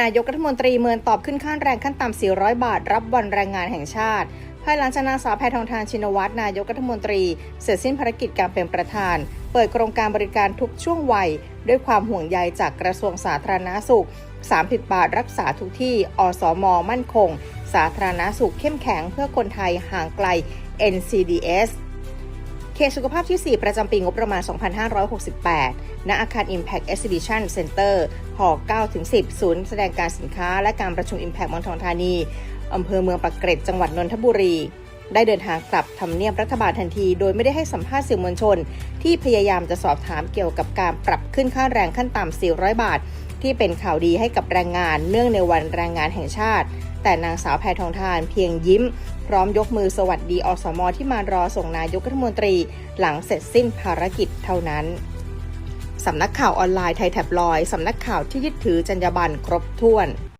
นายกรัฐมนตรีเมินตอบขึ้นค่าแรงขั้นต่ำ 400 บาท รับวันแรงงานแห่งชาติ ภายหลังจากนางสาวแพทองทานชินวัตรนายกรัฐมนตรี เสร็จสิ้นภารกิจการเป็นประธาน เปิดโครงการบริการทุกช่วงวัย ด้วยความห่วงใยจากกระทรวงสาธารณาสุข 30 บาทรักษาทุกที่ อสม มั่นคง สาธารณาสุขเข้มแข็งเพื่อคนไทยห่างไกล NCDS เขตสุขภาพที่ 4 ประจำปีงบประมาณ 2568 ณ อาคาร Impact Exhibition Center หอ9-10 ศูนย์แสดงการสินค้าและการประชุม Impact มองทองธานีอำเภอเมืองปากเกร็ด จังหวัดนนทบุรี ได้เดินทางกลับทำเนียบรัฐบาลทันที โดยไม่ได้ให้สัมภาษณ์สื่อมวลชน ที่พยายามจะสอบถามเกี่ยวกับการปรับขึ้นค่าแรงขั้นต่ำ400 บาท ที่เป็นข่าวดีให้กับแรงงาน เนื่องในวันแรงงานแห่งชาติ แต่นางสาวแพทองทานเพียงยิ้ม พร้อมยกมือสวัสดีอสมที่มารอส่งนายกรัฐมนตรี หลังเสร็จสิ้นภารกิจเท่านั้นสำนักข่าวออนไลน์ไทยแท็บลอย สำนักข่าวที่ยึดถือจรรยาบรรณครบถ้วน